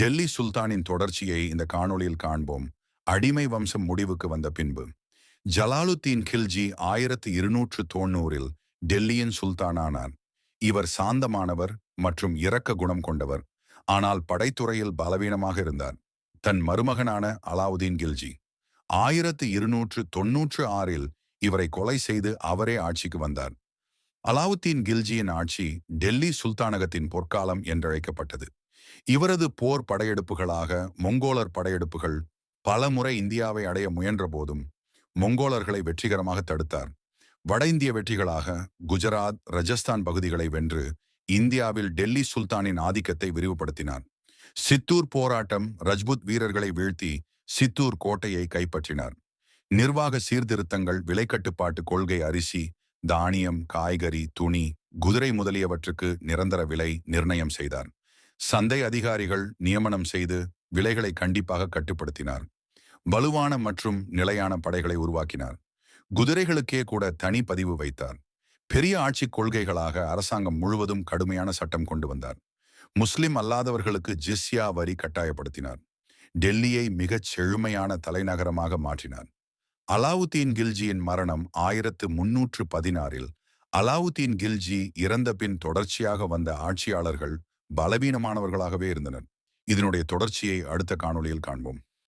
டெல்லி சுல்தானின் தொடர்ச்சியை இந்த காணொளியில் காண்போம். அடிமை வம்சம் முடிவுக்கு வந்த பின்பு. ஜலாலுத்தீன் கில்ஜி ஆயிரத்து இருநூற்று தொண்ணூறில் டெல்லியின் சுல்தானானார். இவர் சாந்தமானவர் மற்றும் இரக்க குணம் கொண்டவர். ஆனால் படைத்துறையில் பலவீனமாக இருந்தார். தன் மருமகனான அலாவுதீன் கில்ஜி ஆயிரத்து இருநூற்று தொன்னூற்று ஆறில் இவரை கொலை செய்து அவரே ஆட்சிக்கு வந்தார். அலாவுத்தீன் கில்ஜியின் ஆட்சி டெல்லி சுல்தானகத்தின் பொற்காலம் என்றழைக்கப்பட்டது. இவரது போர் படையெடுப்புகளாக மொங்கோலர் படையெடுப்புகள் பல முறை இந்தியாவை அடைய முயன்ற போதும் மொங்கோலர்களை வெற்றிகரமாக தடுத்தார். வட இந்திய வெற்றிகளாக குஜராத் ரஜஸ்தான் பகுதிகளை வென்று இந்தியாவில் டெல்லி சுல்தானின் ஆதிக்கத்தை விரிவுபடுத்தினார். சித்தூர் போராட்டம் ரஜ்புத் வீரர்களை வீழ்த்தி சித்தூர் கோட்டையை கைப்பற்றினார். நிர்வாக சீர்திருத்தங்கள் விலைக்கட்டுப்பாட்டு கொள்கை அரிசி தானியம் காய்கறி துணி குதிரை முதலியவற்றுக்கு நிரந்தர விலை நிர்ணயம் செய்தார். சந்தை அதிகாரிகள் நியமனம் செய்து விலைகளை கண்டிப்பாக கட்டுப்படுத்தினார். வலுவான மற்றும் நிலையான படைகளை உருவாக்கினார். குதிரைகளுக்கே கூட தனி பதிவு வைத்தார். பெரிய ஆட்சி கொள்கைகளாக அரசாங்கம் முழுவதும் கடுமையான சட்டம் கொண்டு வந்தார். முஸ்லிம் அல்லாதவர்களுக்கு ஜிஸ்யா வரி கட்டாயப்படுத்தினார். டெல்லியை மிகச் செழுமையான தலைநகரமாக மாற்றினார். அலாவுத்தீன் கில்ஜியின் மரணம் ஆயிரத்து முன்னூற்று பதினாறில் அலாவுத்தீன் கில்ஜி இறந்த பின் தொடர்ச்சியாக வந்த ஆட்சியாளர்கள் பலவீனமானவர்களாகவே இருந்தனர். இதனுடைய தொடர்ச்சியை அடுத்த காணொளியில் காண்போம்.